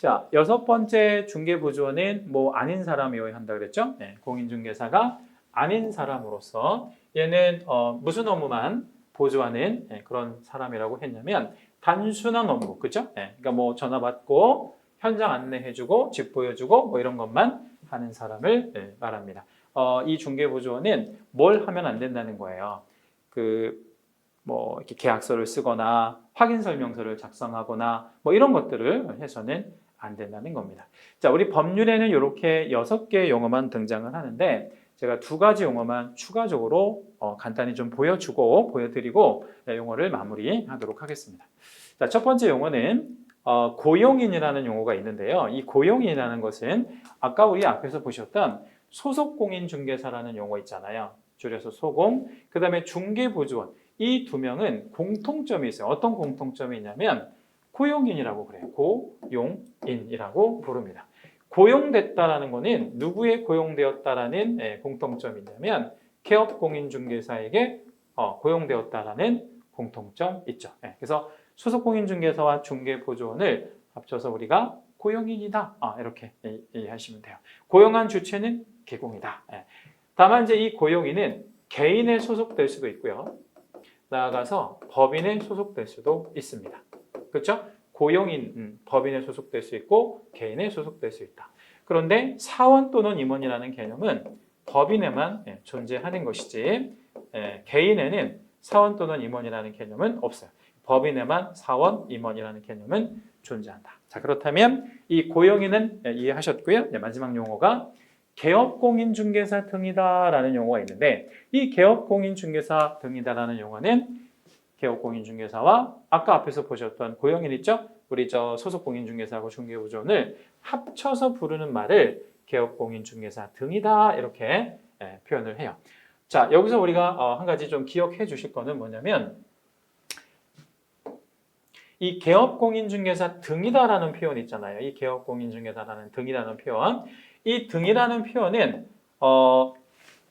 자, 여섯 번째 중개보조원은 뭐 아닌 사람이어야 한다 그랬죠? 네, 공인중개사가 아닌 사람으로서 얘는 어, 무슨 업무만 보조하는 네, 그런 사람이라고 했냐면 단순한 업무, 그죠? 네, 그러니까 뭐 전화 받고 현장 안내해주고 집 보여주고 뭐 이런 것만 하는 사람을 네, 말합니다. 어, 이 중개보조원은 뭘 하면 안 된다는 거예요. 그 뭐 이렇게 계약서를 쓰거나 확인 설명서를 작성하거나 뭐 이런 것들을 해서는 안 된다는 겁니다. 자, 우리 법률에는 이렇게 여섯 개의 용어만 등장을 하는데 제가 두 가지 용어만 추가적으로 어, 간단히 좀 보여주고 보여드리고 네, 용어를 마무리하도록 하겠습니다. 자, 첫 번째 용어는 어, 고용인이라는 용어가 있는데요. 이 고용인이라는 것은 아까 우리 앞에서 보셨던 소속공인중개사라는 용어 있잖아요. 줄여서 소공, 그 다음에 중개보조원. 이 두 명은 공통점이 있어요. 어떤 공통점이 있냐면 고용인이라고 그래요. 고용인이라고 부릅니다. 고용됐다라는 거는 누구에 고용되었다라는 예, 공통점이 있냐면 개업 공인중개사에게 어, 고용되었다라는 공통점 있죠. 예, 그래서 소속 공인중개사와 중개보조원을 합쳐서 우리가 고용인이다. 아, 이렇게 이- 이해하시면 돼요. 고용한 주체는 개공이다. 예. 다만 이제 이 고용인은 개인에 소속될 수도 있고요. 나아가서 법인에 소속될 수도 있습니다. 그렇죠? 고용인 음, 법인에 소속될 수 있고 개인에 소속될 수 있다. 그런데 사원 또는 임원이라는 개념은 법인에만 예, 존재하는 것이지 예, 개인에는 사원 또는 임원이라는 개념은 없어요. 법인에만 사원, 임원이라는 개념은 존재한다. 자 그렇다면 이 고용인은 예, 이해하셨고요. 네, 마지막 용어가 개업공인중개사 등이다라는 용어가 있는데 이 개업공인중개사 등이다라는 용어는 개업공인중개사와 아까 앞에서 보셨던 고용인 있죠? 우리 저 소속공인중개사하고 중개보조원을 합쳐서 부르는 말을 개업공인중개사 등이다 이렇게 예, 표현을 해요. 자 여기서 우리가 어, 한 가지 좀 기억해 주실 거는 뭐냐면 이 개업공인중개사 등이다라는 표현 있잖아요. 이 개업공인중개사라는 등이라는 표현. 이 등이라는 표현은 어,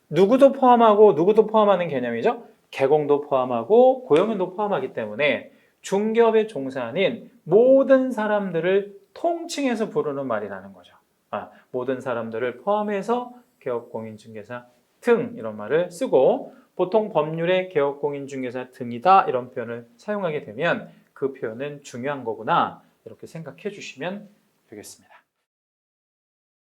누구도 포함하고 누구도 포함하는 개념이죠. 개공도 포함하고 고용인도 포함하기 때문에 중개업에 종사하는 모든 사람들을 통칭해서 부르는 말이라는 거죠. 아, 모든 사람들을 포함해서 개업공인중개사 등 이런 말을 쓰고 보통 법률에 개업공인중개사 등이다 이런 표현을 사용하게 되면 그 표현은 중요한 거구나 이렇게 생각해 주시면 되겠습니다.